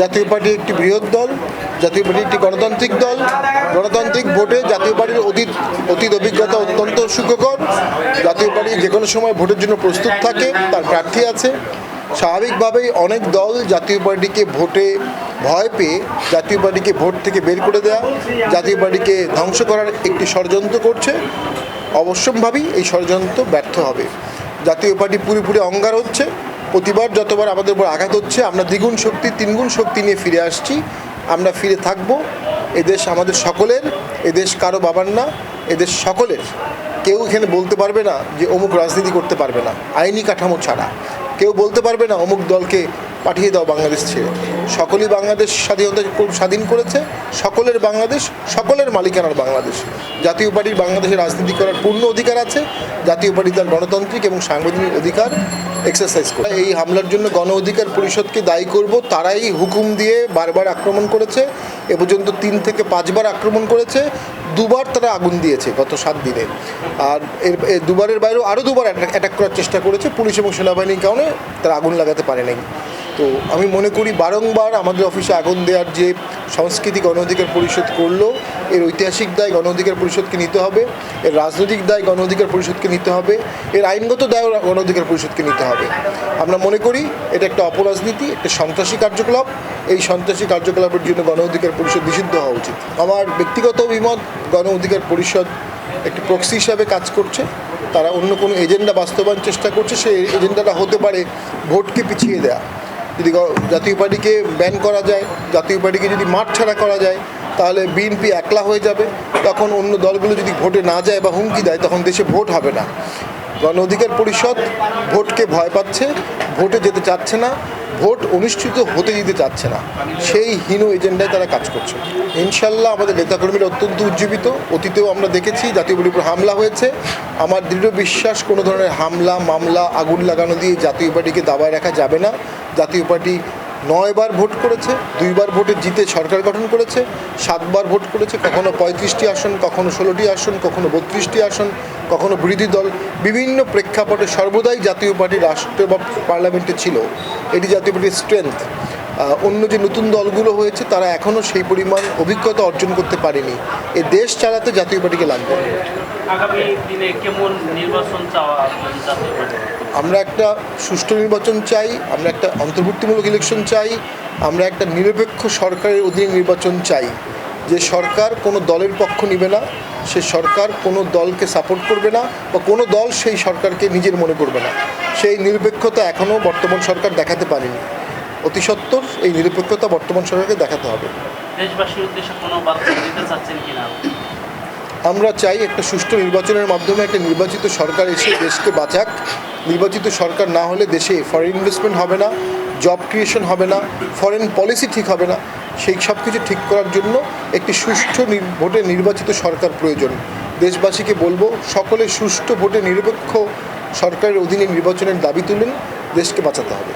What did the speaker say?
জাতীয় পার্টি একটি বৃহৎ দল, জাতীয় পার্টি একটি গণতান্ত্রিক দল। গণতান্ত্রিক ভোটে জাতীয় পার্টির অতীত অতীত অভিজ্ঞতা অত্যন্ত সুখকর। জাতীয় পার্টি যে কোনো সময় ভোটের জন্য প্রস্তুত থাকে, তার প্রার্থী আছে। স্বাভাবিকভাবেই অনেক দল জাতীয় পার্টিকে ভোটে ভয় পেয়ে জাতীয় পার্টিকে ভোট থেকে বের করে দেয়া, জাতীয় পার্টিকে ধ্বংস করার একটি ষড়যন্ত্র করছে। অবশ্যম্ভাবী এই ষড়যন্ত্র ব্যর্থ হবে। জাতীয় পার্টি পুরোপুরি অঙ্গার হচ্ছে। প্রতিবার যতবার আমাদের উপর আঘাত হচ্ছে, আমরা দ্বিগুণ শক্তি, তিনগুণ শক্তি নিয়ে ফিরে আসছি। আমরা ফিরে থাকব। এদেশ আমাদের সকলের এদেশ কারও বাবার না এদেশ সকলের। কেউ এখানে বলতে পারবে না যে অমুক রাজনীতি করতে পারবে না। আইনি কাঠামো ছাড়া। কেউ বলতে পারবে না অমুক দলকে পাঠিয়ে দাও বাংলাদেশ ছেড়ে। সকলেই বাংলাদেশ স্বাধীনতা স্বাধীন করেছে, সকলের বাংলাদেশ, সকলের মালিকানার বাংলাদেশ। জাতীয় পার্টির বাংলাদেশে রাজনীতি করার পূর্ণ অধিকার আছে, জাতীয় পার্টি তার গণতান্ত্রিক এবং সাংবিধানিক অধিকার এক্সারসাইজ করে। এই হামলার জন্য গণ অধিকার পরিষদকে দায়ী করব, তারাই হুকুম দিয়ে বারবার আক্রমণ করেছে, এ পর্যন্ত তিন থেকে পাঁচবার আক্রমণ করেছে, দুবার তারা আগুন দিয়েছে গত সাত দিনে। আর এর দুবারের বাইরেও আরও দুবার অ্যাটাক করার চেষ্টা করেছে, পুলিশ এবং সেনাবাহিনীর কারণে তারা আগুন লাগাতে পারে নাই তো আমি মনে করি বারংবার আমাদের অফিসে আগুন দেওয়ার যে সংস্কৃতি গণ অধিকার পরিষদ করল, এর ঐতিহাসিক দায় গণ অধিকার পরিষদকে নিতে হবে, এর রাজনৈতিক দায় গণ অধিকার পরিষদকে নিতে হবে, এর আইনগত দায় গণ অধিকার পরিষদকে নিতে হবে। আমরা মনে করি এটা একটা অপরাজনীতি, একটা সন্ত্রাসী কার্যকলাপ, এই সন্ত্রাসী কার্যকলাপের জন্য গণ অধিকার পরিষদ নিষিদ্ধ হওয়া উচিত। আমার ব্যক্তিগত অভিমত গণ অধিকার পরিষদ একটি প্রক্সি হিসাবে কাজ করছে, তারা অন্য কোনো এজেন্ডা বাস্তবায়ন চেষ্টা করছে, সেই এজেন্ডাটা হতে পারে ভোটকে পিছিয়ে দেয়া। যদি জাতীয় পার্টিকে ব্যান করা যায়, জাতীয় পার্টিকে যদি মাঠ ছাড়া করা যায়, তাহলে বিএনপি একলা হয়ে যাবে। তখন অন্য দলগুলো যদি ভোটে না যায় বা হুমকি দেয়, তখন দেশে ভোট হবে না। গণ অধিকার পরিষদ ভোটকে ভয় পাচ্ছে, ভোটে যেতে চাচ্ছে না। ভোট অনুষ্ঠিত হতে দিতে চাচ্ছে না। সেই হীন এজেন্ডায় তারা কাজ করছে। ইনশাল্লাহ আমাদের নেতাকর্মীরা অত্যন্ত উজ্জীবিত। অতীতেও আমরা দেখেছি জাতীয় পার্টির উপর হামলা হয়েছে। আমার দৃঢ় বিশ্বাস, কোনো ধরনের হামলা, মামলা, আগুন লাগানো দিয়ে জাতীয় পার্টিকে দাবায় রাখা যাবে না। জাতীয় পার্টি নয়বার ভোট করেছে দুইবার ভোটে জিতে সরকার গঠন করেছে সাতবার ভোট করেছে, কখনো পঁয়ত্রিশটি আসন, কখনো ষোলোটি আসন, কখনো বত্রিশটি আসন, কখনো বিরোধী দল, বিভিন্ন প্রেক্ষাপটে সর্বদাই জাতীয় পার্টি রাষ্ট্র বা পার্লামেন্টে ছিল। এটি জাতীয় পার্টির স্ট্রেংথ অন্য যে নতুন দলগুলো হয়েছে তারা এখনও সেই পরিমাণ অভিজ্ঞতা অর্জন করতে পারেনি। এ দেশ চালাতে জাতীয় পার্টিকে লাগবে। আমরা একটা সুষ্ঠু নির্বাচন চাই আমরা একটা অন্তর্ভুক্তিমূলক ইলেকশন চাই আমরা একটা নিরপেক্ষ সরকারের অধীনে নির্বাচন চাই। যে সরকার কোনো দলের পক্ষ নেবে না সে সরকার কোনো দলকে সাপোর্ট করবে না বা কোনো দল সেই সরকারকে নিজের মনে করবে না। সেই নিরপেক্ষতা এখনও বর্তমান সরকার দেখাতে পারেনি। অতি সত্বর এই নিরপেক্ষতা বর্তমান সরকারকে দেখাতে হবে। আমরা চাই একটা সুষ্ঠু নির্বাচনের মাধ্যমে একটা নির্বাচিত সরকার এসে দেশকে বাঁচাক। নির্বাচিত সরকার না হলে দেশে ফরেন ইনভেস্টমেন্ট হবে না জব ক্রিয়েশন হবে না ফরেন পলিসি ঠিক হবে না। সেই সব কিছু ঠিক করার জন্য একটি সুষ্ঠু ভোটে নির্বাচিত সরকার প্রয়োজন। দেশবাসীকে বলব সকলে সুষ্ঠু ভোটে নিরপেক্ষ সরকারের অধীনে নির্বাচনের দাবি তুলেন দেশকে বাঁচাতে হবে।